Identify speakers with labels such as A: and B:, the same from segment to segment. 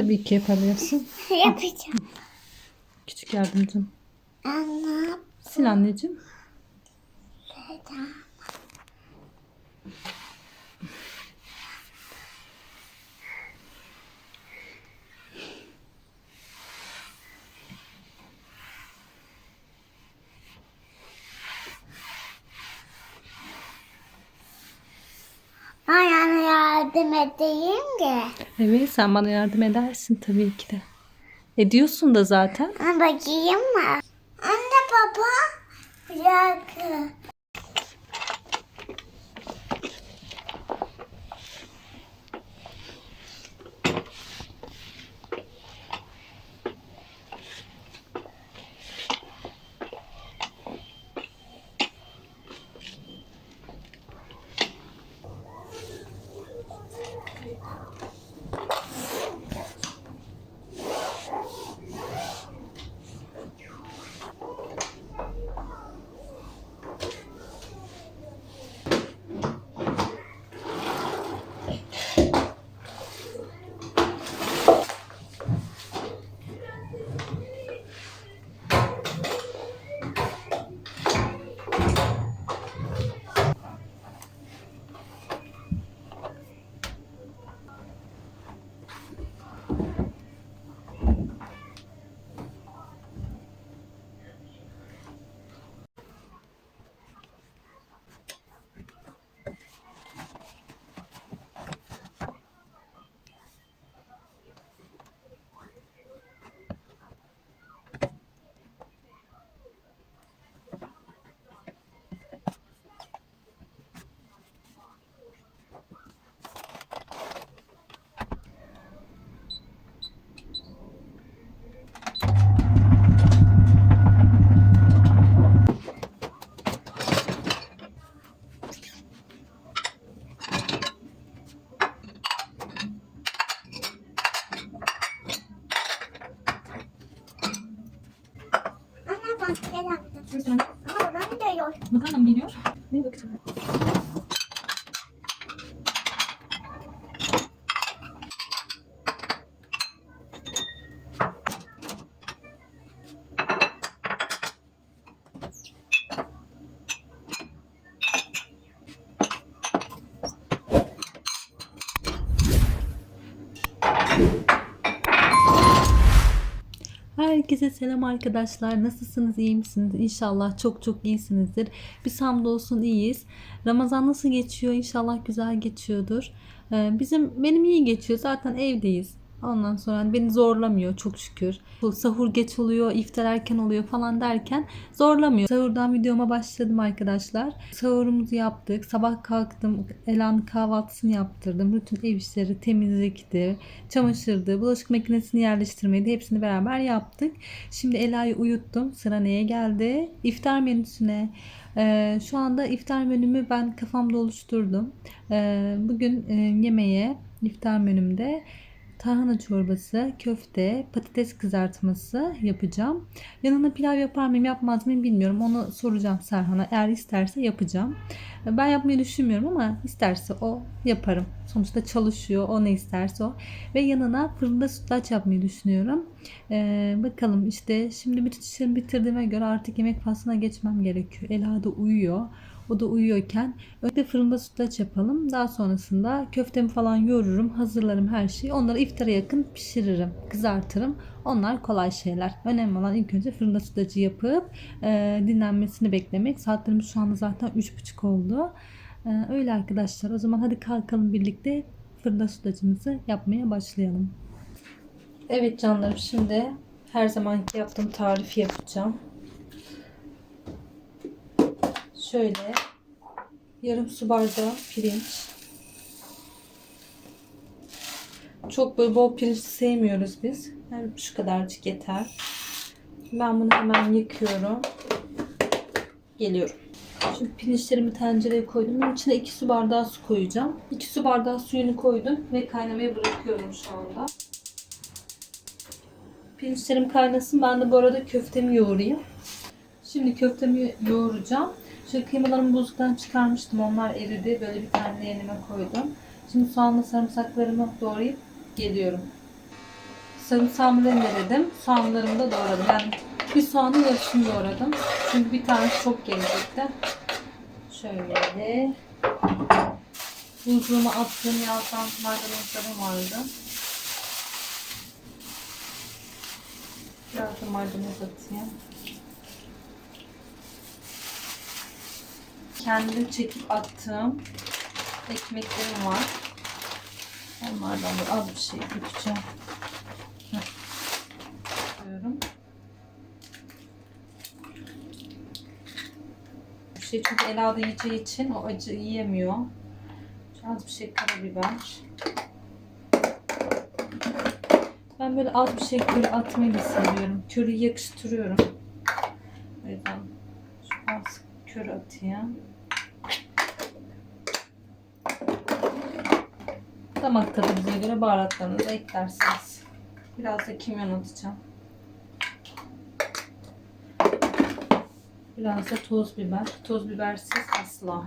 A: Tabii ki yapabilirsin.
B: Yapacağım.
A: Küçük yardımcım.
B: Anne.
A: Sil anneciğim.
B: Ayağına yardım edeyim ki.
A: Evet sen bana yardım edersin tabii ki de. Ediyorsun da zaten.
B: Ha, bakayım mı?
A: Selam arkadaşlar. Nasılsınız? iyi misiniz? İnşallah çok çok iyisinizdir. Biz hamdolsun iyiyiz. Ramazan nasıl geçiyor? İnşallah güzel geçiyordur. Ee, Bizim benim iyi geçiyor. Zaten evdeyiz. Ondan sonra hani beni zorlamıyor çok şükür. Sahur geç oluyor, iftar erken oluyor falan derken zorlamıyor. Sahurdan videoma başladım arkadaşlar. Sahurumuzu yaptık. Sabah kalktım. Elan kahvaltısını yaptırdım. Bütün ev işleri temizlikti, çamaşırdı, bulaşık makinesini yerleştirmeydi. Hepsini beraber yaptık. Şimdi Ela'yı uyuttum. Sıra neye geldi? İftar menüsüne. Ee, şu anda iftar menümü ben kafamda oluşturdum. Ee, bugün e, yemeğe iftar menümde tarhana çorbası, köfte, patates kızartması yapacağım. Yanına pilav yapar mıyım yapmaz mıyım bilmiyorum. Onu soracağım Serhan'a. Eğer isterse yapacağım. Ben yapmayı düşünmüyorum ama isterse o yaparım. Sonuçta çalışıyor. O ne isterse o. Ve yanına fırında sütlaç yapmayı düşünüyorum. Ee, bakalım işte şimdi bütün işlerimi bitirdiğime göre artık yemek faslına geçmem gerekiyor. Ela da uyuyor. O da uyuyorken önce fırında sütlaç yapalım. Daha sonrasında köftemi falan yoğururum, hazırlarım her şeyi. Onları iftara yakın pişiririm, kızartırım. Onlar kolay şeyler. Önemli olan ilk önce fırında sütlacı yapıp e, dinlenmesini beklemek. Saatlerimiz şu anda zaten 3.30 oldu. E, öyle arkadaşlar. O zaman hadi kalkalım birlikte fırında sütlacımızı yapmaya başlayalım. Evet canlarım şimdi her zamanki yaptığım tarifi yapacağım. Şöyle yarım su bardağı pirinç. Çok böyle bol pirinç sevmiyoruz biz. Yani şu kadarcık yeter. Ben bunu hemen yıkıyorum. Geliyorum. Şimdi pirinçlerimi tencereye koydum. Bunun içine 2 su bardağı su koyacağım. 2 su bardağı suyunu koydum ve kaynamaya bırakıyorum şu anda. Pirinçlerim kaynasın. Ben de bu arada köftemi yoğurayım. Şimdi köftemi yoğuracağım. Şu kıymalarımı buzluktan çıkarmıştım. Onlar eridi. Böyle bir tane de yenime koydum. Şimdi soğanla sarımsaklarımı doğrayıp geliyorum. sarımsağımı rendeledim. Soğanlarımı da doğradım. Yani bir soğanın yarısını doğradım. Çünkü bir tanesi çok gelecekti. Şöyle. Buzluğuma attığım yağdan maydanozlarım vardı. Biraz da maydanoz atayım. Kendim çekip attığım ekmeklerim var. Onlardan da az bir şey dökeceğim. Koyuyorum. Bir şey çok Ela da yiyeceği için o acı yiyemiyor. Az bir şey karabiber. Ben böyle az bir şey köri atmayı seviyorum. Köri yakıştırıyorum. O yüzden şu az köri atayım. Damak tadınıza göre baharatlarınızı eklersiniz. Biraz da kimyon atacağım. Biraz da toz biber. Toz bibersiz asla.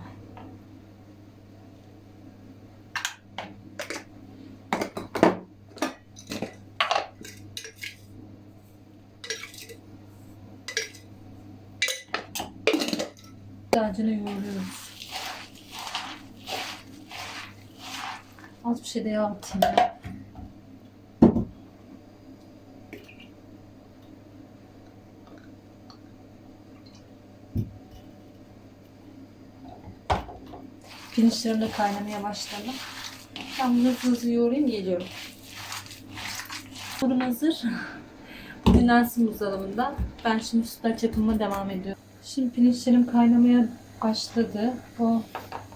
A: Güzelce yoğuruyoruz. Az bir şey de yağ atayım. Pirinçlerim de kaynamaya başladı. Ben bunu hızlı yoğurayım geliyorum. Hamurum hazır. Dinlensin buzdolabında. Ben şimdi sütlaç yapımına devam ediyorum. Şimdi pirinçlerim kaynamaya başladı. O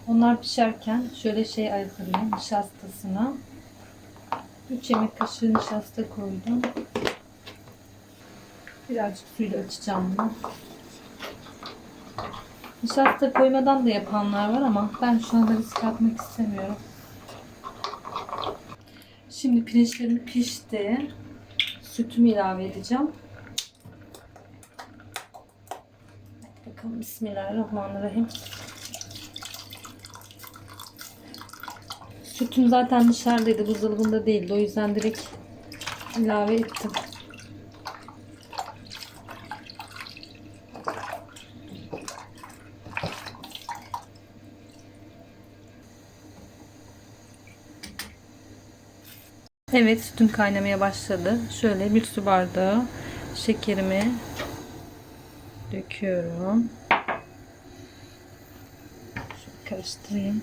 A: onlar pişerken şöyle şey ayıklayayım nişastasına. 3 yemek kaşığı nişasta koydum. Birazcık suyla açacağım bunu. Nişasta koymadan da yapanlar var ama ben şu anda risk atmak istemiyorum. Şimdi pirinçlerim pişti. Sütümü ilave edeceğim. Bakalım Bismillahirrahmanirrahim. Sütüm zaten dışarıdaydı. Buzdolabında değildi. O yüzden direkt ilave ettim. Evet sütüm kaynamaya başladı. Şöyle bir su bardağı şekerimi döküyorum. Şöyle karıştırayım.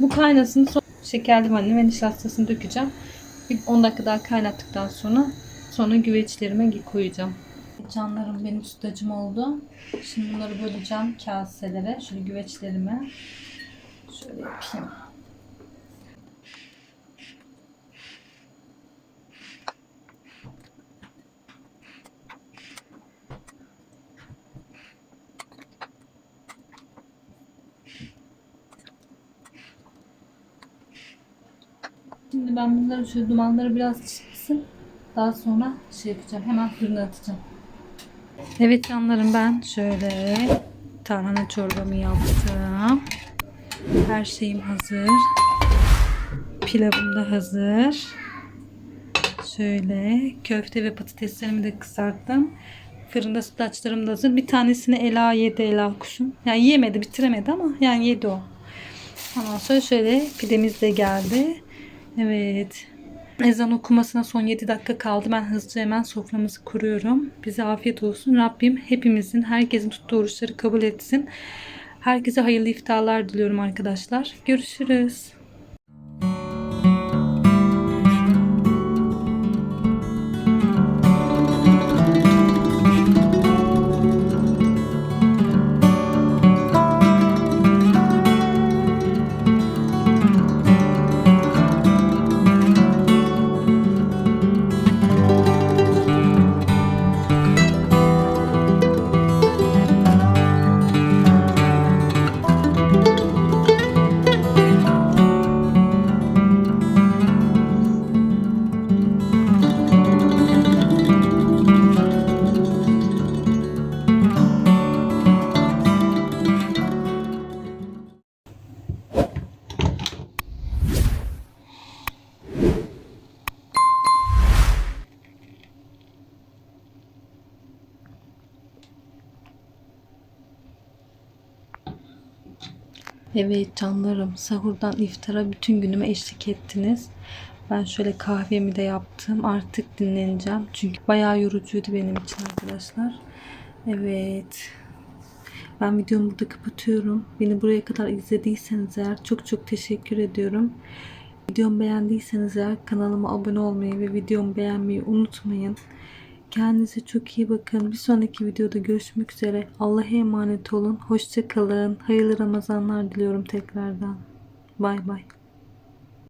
A: Bu kaynasın son şekerli vanilya ve nişastasını dökeceğim. Bir 10 dakika daha kaynattıktan sonra sonra güveçlerime koyacağım. Canlarım benim sütlacım oldu. Şimdi bunları böleceğim kaselere. Şöyle güveçlerime. Şöyle yapayım. Şimdi ben bunları şöyle dumanları biraz çıksın. Daha sonra şey yapacağım. Hemen fırına atacağım. Evet canlarım ben şöyle tarhana çorbamı yaptım. Her şeyim hazır. Pilavım da hazır. Şöyle köfte ve patateslerimi de kızarttım. Fırında sütlaçlarım da hazır. Bir tanesini Ela yedi Ela kuşum. Yani yemedi bitiremedi ama yani yedi o. Ondan sonra şöyle pidemiz de geldi. Evet. Ezan okumasına son 7 dakika kaldı. Ben hızlıca hemen soframızı kuruyorum. Bize afiyet olsun. Rabbim hepimizin, herkesin tuttuğu oruçları kabul etsin. Herkese hayırlı iftarlar diliyorum arkadaşlar. Görüşürüz. Evet canlarım sahurdan iftara bütün günüme eşlik ettiniz. Ben şöyle kahvemi de yaptım. Artık dinleneceğim. Çünkü bayağı yorucuydu benim için arkadaşlar. Evet. Ben videomu burada kapatıyorum. Beni buraya kadar izlediyseniz eğer çok çok teşekkür ediyorum. Videomu beğendiyseniz eğer kanalıma abone olmayı ve videomu beğenmeyi unutmayın. Kendinize çok iyi bakın. Bir sonraki videoda görüşmek üzere. Allah'a emanet olun. Hoşça kalın. Hayırlı Ramazanlar diliyorum tekrardan. Bay bay.